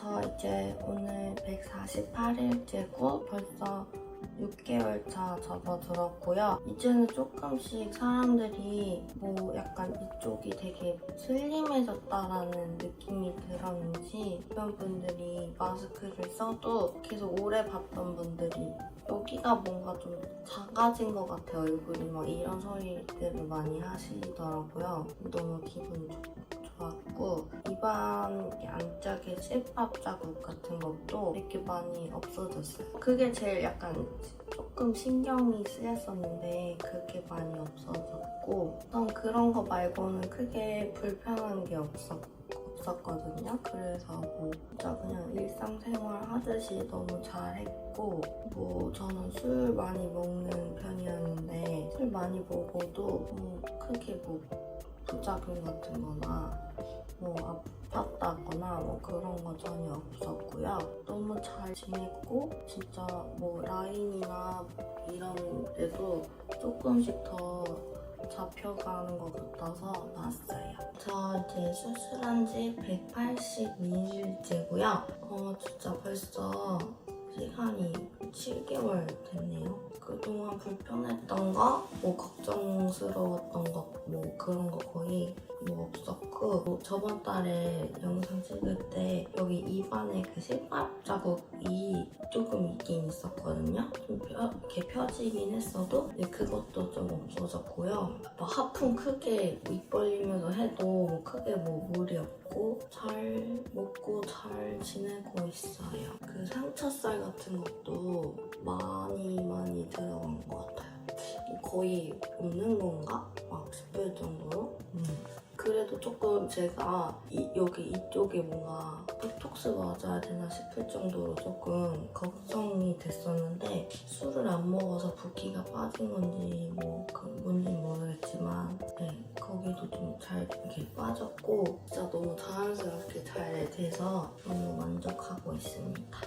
저 이제 오늘 148일째고 벌써 6개월 차 접어들었고요. 이제는 조금씩 사람들이 뭐 약간 이쪽이 되게 슬림해졌다라는 느낌이 들었는지 주변 분들이 마스크를 써도 계속 오래 봤던 분들이 여기가 뭔가 좀 작아진 것 같아 얼굴이 막 이런 소리들을 많이 하시더라고요. 너무 기분 좋- 좋았고 입안 안짝에 실밥 자국 같은 것도 이렇게 많이 없어졌어요. 그게 제일 약간 조금 신경이 쓰였었는데 그게 많이 없어졌고 우선 그런 거 말고는 크게 불편한 게 없었, 없었거든요. 그래서 뭐 진짜 그냥 일상생활 하듯이 너무 잘했고 뭐 저는 술 많이 먹는 편이었는데 술 많이 먹어도 뭐 크게 뭐 부작용 같은 거나 뭐 아팠다거나 뭐 그런 거 전혀 없었고요. 너무 잘 지냈고 진짜 뭐 라인이나 이런 데도 조금씩 더 잡혀가는 것 같아서 나았어요. 저 이제 수술한 지 182일째고요. 어 진짜 벌써 시간이 7개월 됐네요. 그동안 불편했던 거, 뭐 걱정스러웠던 거, 뭐 그런 거 거의 뭐 없었고 뭐 저번 달에 영상 찍을 때 여기 입안에 그 실밥 자국이 조금 있긴 있었거든요. 좀 펴, 이렇게 펴지긴 했어도 그것도 좀 없어졌고요. 뭐 하품 크게 입 벌리면서 해도 뭐 크게 뭐 무리 없고 잘 먹고 잘 지내고 있어요. 그 상처살 같은 것도 많이 많이 들어간 것 같아요. 거의 없는 건가? 막 싶을 정도로. 음. 그래도 조금 제가 이- 여기 이쪽에 뭔가 보톡스 맞아야 되나 싶을 정도로 조금 걱정이 됐었는데 술을 안 먹어서 붓기가 빠진 건지 뭐 그 뭔지 모르겠지만 네 잘 이렇게 빠졌고 진짜 너무 자연스럽게 잘 돼서 너무 만족하고 있습니다.